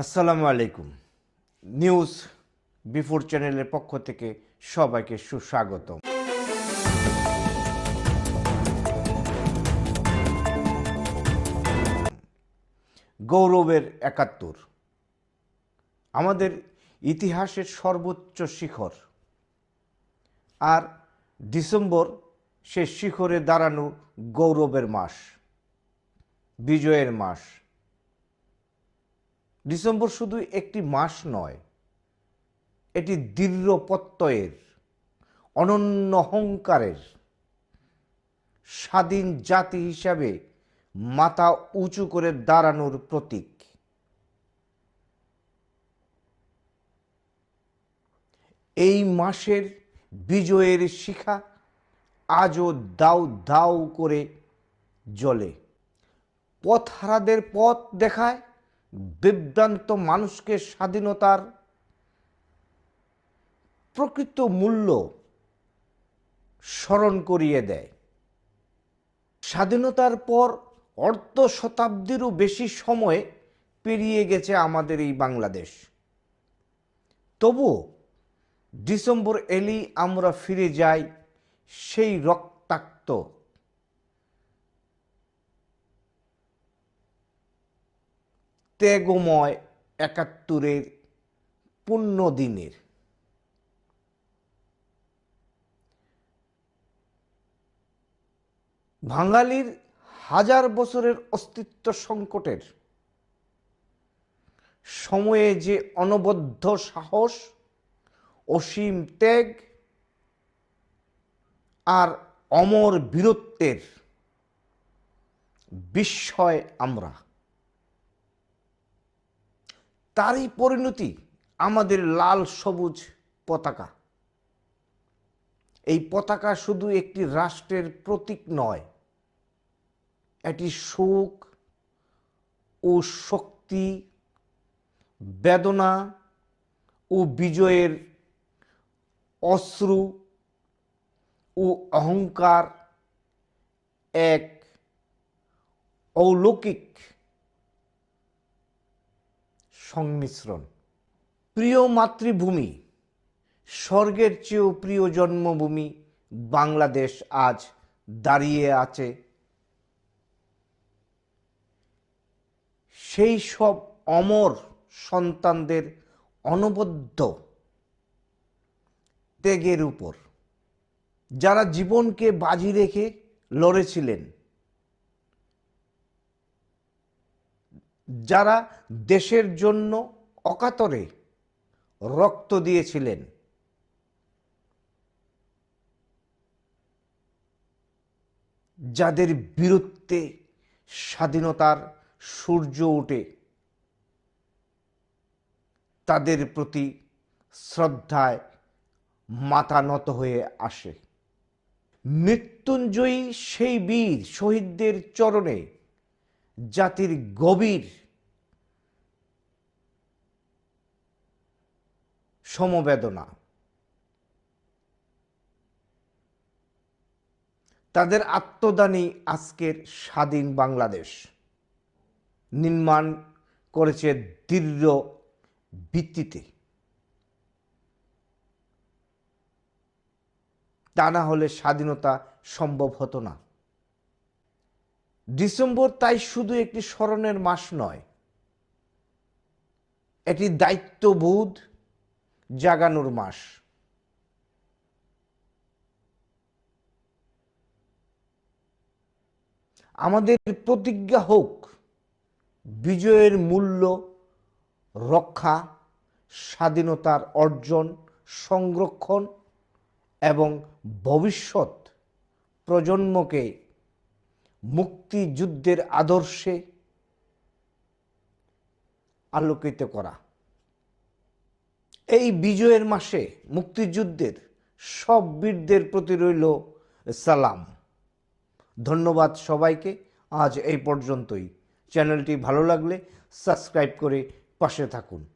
আসসালামু আলাইকুম। News before চ্যানেলের পক্ষ থেকে সবাইকে সুস্বাগতম। গৌরবের একাত্তর। আমাদের ইতিহাসের সর্বোচ্চ শিখর। আর ডিসেম্বর সে শিখরে দাঁড়ানো গৌরবের মাস, বিজয়ের মাস। ডিসেম্বর শুধু একটি মাস নয়, এটি দৃঢ় প্রত্যয়ের অনন্য অহংকারের, স্বাধীন জাতি হিসাবে মাথা উঁচু করে দাঁড়ানোর প্রতীক। এই মাসের বিজয়ের শিখা আজও দাউ দাউ করে জ্বলে। পথহারাদের পথ দেখায় বিভ্রান্ত মানুষকে স্বাধীনতার প্রকৃত মূল্য স্মরণ করিয়ে দেয়। স্বাধীনতার পর অর্ধ শতাব্দীরও বেশি সময় পেরিয়ে গেছে আমাদের এই বাংলাদেশ। তবুও ডিসেম্বর এলেই আমরা ফিরে যাই সেই রক্তাক্ত ত্যাগময় একাত্তরের পুণ্য দিনের বাঙালির হাজার বছরের অস্তিত্ব সংকটের সময়ে যে অনবদ্য সাহস, অসীম ত্যাগ আর অমর বীরত্বের বিস্ময় আমরা। তারই পরিণতি আমাদের লাল সবুজ পতাকা। এই পতাকা শুধু একটি রাষ্ট্রের প্রতীক নয়, এটি সুখ ও শক্তি, বেদনা ও বিজয়ের অশ্রু ও অহংকার এক অলৌকিক সংমিশ্রণ। প্রিয় মাতৃভূমি, স্বর্গের চেয়েও প্রিয় জন্মভূমি বাংলাদেশ আজ দাঁড়িয়ে আছে। সেই সব অমর সন্তানদের অনবদ্য ত্যাগের উপর, যারা জীবনকে বাজি রেখে লড়েছিলেন যারা দেশের জন্য অকাতরে রক্ত দিয়েছিলেন। যাদের বীরত্বে স্বাধীনতার সূর্য ওঠে, তাদের প্রতি শ্রদ্ধায় মাথা নত হয়ে আসে। মৃত্যুঞ্জয়ী সেই বীর শহীদদের চরণে জাতির গভীর সমবেদনা। তাদের আত্মদানই আজকের স্বাধীন বাংলাদেশ। নির্মাণ করেছে দৃঢ় ভিত্তিতে। তা না হলে স্বাধীনতা সম্ভব হতো না। ডিসেম্বর তাই শুধু একটি স্মরণের মাস নয়, এটি দায়িত্ববোধ জাগানোর মাস। আমাদের প্রতিজ্ঞা হোক, বিজয়ের মূল্য, রক্ষা, স্বাধীনতার অর্জন, সংরক্ষণ এবং ভবিষ্যৎ প্রজন্মকে মুক্তিযুদ্ধের আদর্শে আলোকিত করা। এই বিজয়ের মাসে মুক্তিযুদ্ধের সব বীরদের প্রতি রইল সালাম। ধন্যবাদ সবাইকে। আজ এই পর্যন্তই। চ্যানেলটি ভালো লাগলে সাবস্ক্রাইব করে পাশে থাকুন।